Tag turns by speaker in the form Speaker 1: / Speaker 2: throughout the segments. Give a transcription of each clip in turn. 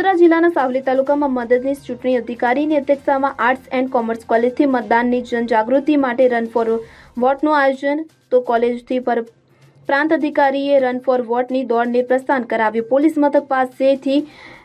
Speaker 1: વડોદરા જિલ્લાના સાવલી તાલુકામાં મદદનીશ ચૂંટણી અધિકારીની અધ્યક્ષતામાં આર્ટ્સ એન્ડ કોમર્સ કોલેજથી મતદાનની જનજાગૃતિ માટે રન ફોર વોટનું આયોજન. તો કોલેજથી પર પ્રાંત અધિકારીએ રન ફોર વોટની દોડને પ્રસ્થાન કરાવ્યું. પોલીસ મથક પાસેથી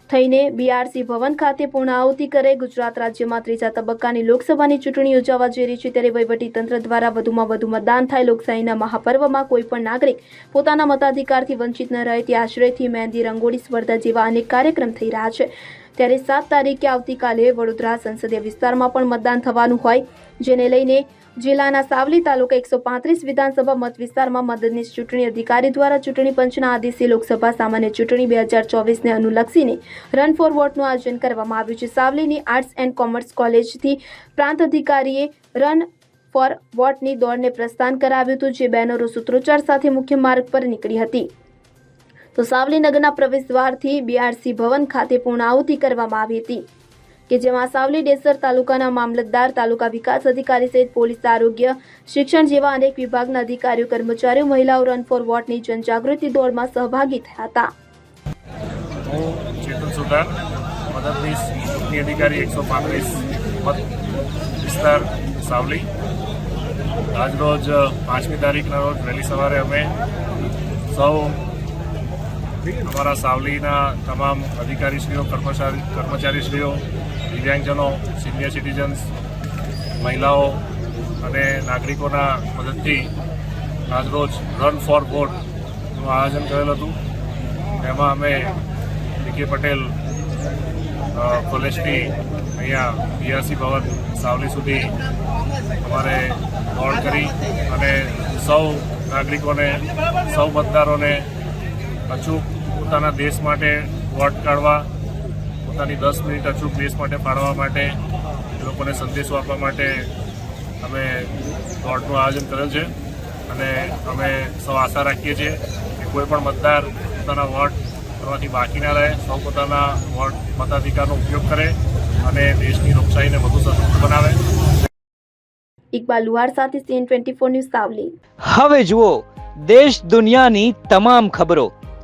Speaker 1: થઈને બીઆરસી ભવન ખાતે પૂર્ણાહુતિ કરે ગુજરાત રાજ્યમાં ત્રીજા તબક્કાની લોકસભાની ચૂંટણી યોજાવા જઈ રહી છે ત્યારે તંત્ર દ્વારા વધુમાં વધુ મતદાન થાય. લોકશાહીના મહાપર્વમાં કોઈ પણ નાગરિક પોતાના મતાધિકારથી વંચિત ન રહે. તે આશ્રયથી મહેંદી, રંગોળી, સ્પર્ધા જેવા અનેક કાર્યક્રમ થઈ રહ્યા છે. ત્યારે સાત તારીખે આવતીકાલે વડોદરા સંસદીય વિસ્તારમાં પણ મતદાન થવાનું હોય, જેને લઈને જિલ્લાના સાવલી તાલુકા એકસો પાંત્રીસ વિધાનસભા મત વિસ્તારમાં મદદનીશ ચૂંટણી અધિકારી દ્વારા ચૂંટણી પંચના આદેશે લોકસભા સામાન્ય ચૂંટણી બે હજાર ચોવીસને અનુલક્ષીને રન ફોર વોટનું આયોજન કરવામાં આવ્યું છે. સાવલીની આર્ટ્સ એન્ડ કોમર્સ કોલેજથી પ્રાંત અધિકારીએ રન ફોર વોટની દોડને પ્રસ્થાન કરાવ્યું હતું, જે બેનરો સૂત્રોચ્ચાર સાથે મુખ્ય માર્ગ પર નીકળી હતી. તો સાવલી નગરના પ્રવેશ દ્વારથી બીઆરસી ભવન ખાતે પૂર્ણાહુતિ કરવામાં આવી હતી, કે જેમાં સાવલી ડેસર તાલુકાના મામલતદાર, તાલુકા વિકાસ અધિકારી સહિત પોલીસ, આરોગ્ય, શિક્ષણ જેવા અનેક વિભાગના અધિકારીઓ, કર્મચારીઓ, મહિલાઓ રન ફોર વોટની જનજાગૃતિ દોડમાં સહભાગી થયા હતા.
Speaker 2: સાવલી. આજરોજ, પાંચમી તારીખના રોજ વહેલી સવારે અમે સૌ અમારા સાવલીના તમામ અધિકારીશ્રીઓ, કર્મચારી, કર્મચારીશ્રીઓ, દિવ્યાંગજનો સિનિયર સિટીઝન્સ મહિલાઓ અને નાગરિકોના મદદથી આજરોજ રન ફોર વોટનું આયોજન કરેલ હતું. એમાં અમે ડીકે પટેલ કોલેજથી અહીંયા બીઆરસી ભવન સાવલી સુધી અમારે દોડ કરી અને સૌ નાગરિકોને, સૌ મતદારોને અચૂક પોતાના દેશ માટે વોટ કાઢવા પોતાની દસ મિનિટ અચૂક દેશ માટે ફાળવવા માટે લોકોને સંદેશો આપવા માટે અમે દોડનું આયોજન કરેલ છે. અને અમે સૌ આશા રાખીએ છીએ કે કોઈ પણ મતદાર પોતાના વોટ કરવાથી બાકી ના રહે સૌ પોતાના વોટ મતાધિકારનો ઉપયોગ કરે અને દેશની લોકશાહીને વધુ સશક્ત બનાવે.
Speaker 1: ઇકબાલ લુહાર સાથે CN twenty four news Savli.
Speaker 3: હવે જુઓ દેશ દુનિયાની તમામ ખબરો.